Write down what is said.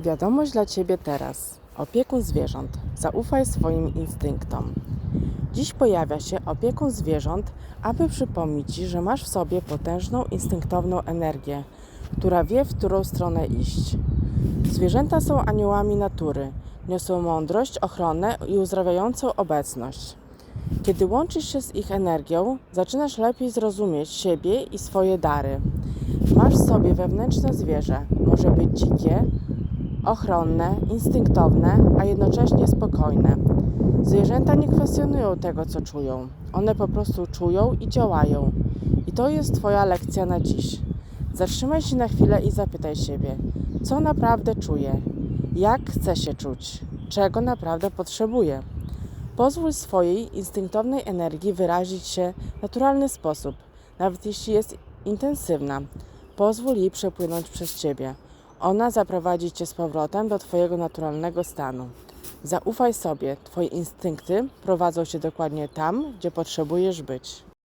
Wiadomość dla Ciebie teraz. Opiekun zwierząt. Zaufaj swoim instynktom. Dziś pojawia się opiekun zwierząt, aby przypomnieć Ci, że masz w sobie potężną instynktowną energię, która wie, w którą stronę iść. Zwierzęta są aniołami natury. Niosą mądrość, ochronę i uzdrawiającą obecność. Kiedy łączysz się z ich energią, zaczynasz lepiej zrozumieć siebie i swoje dary. Masz w sobie wewnętrzne zwierzę. Może być dzikie, ochronne, instynktowne, a jednocześnie spokojne. Zwierzęta nie kwestionują tego, co czują. One po prostu czują i działają. I to jest Twoja lekcja na dziś. Zatrzymaj się na chwilę i zapytaj siebie, co naprawdę czuję, jak chcę się czuć, czego naprawdę potrzebuję. Pozwól swojej instynktownej energii wyrazić się w naturalny sposób, nawet jeśli jest intensywna. Pozwól jej przepłynąć przez ciebie. Ona zaprowadzi cię z powrotem do twojego naturalnego stanu. Zaufaj sobie, twoje instynkty prowadzą cię dokładnie tam, gdzie potrzebujesz być.